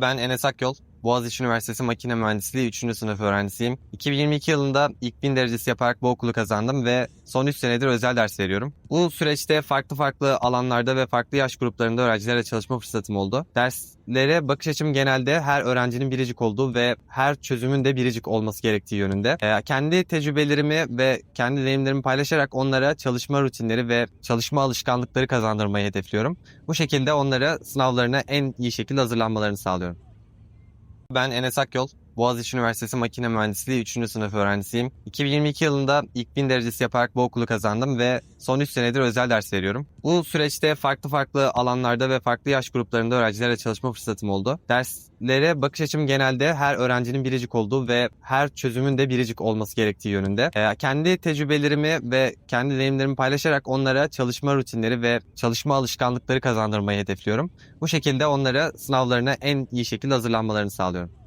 Ben Enes Akyol. Boğaziçi Üniversitesi Makine Mühendisliği 3. sınıf öğrencisiyim. 2022 yılında ilk bin derecesi yaparak bu okulu kazandım ve son 3 senedir özel ders veriyorum. Bu süreçte farklı farklı alanlarda ve farklı yaş gruplarında öğrencilerle çalışma fırsatım oldu. Derslere bakış açım genelde her öğrencinin biricik olduğu ve her çözümün de biricik olması gerektiği yönünde. Ee, kendi tecrübelerimi ve kendi deneyimlerimi paylaşarak onlara çalışma rutinleri ve çalışma alışkanlıkları kazandırmayı hedefliyorum. Bu şekilde onlara sınavlarına en iyi şekilde hazırlanmalarını sağlıyorum. Ben Enes Akyol. Boğaziçi Üniversitesi Makine Mühendisliği 3. sınıf öğrencisiyim. 2022 yılında ilk bin derecesi yaparak bu okulu kazandım ve son 3 senedir özel ders veriyorum. Bu süreçte farklı farklı alanlarda ve farklı yaş gruplarında öğrencilerle çalışma fırsatım oldu. Derslere bakış açım genelde her öğrencinin biricik olduğu ve her çözümün de biricik olması gerektiği yönünde. Ee, kendi tecrübelerimi ve kendi deneyimlerimi paylaşarak onlara çalışma rutinleri ve çalışma alışkanlıkları kazandırmayı hedefliyorum. Bu şekilde onlara sınavlarına en iyi şekilde hazırlanmalarını sağlıyorum.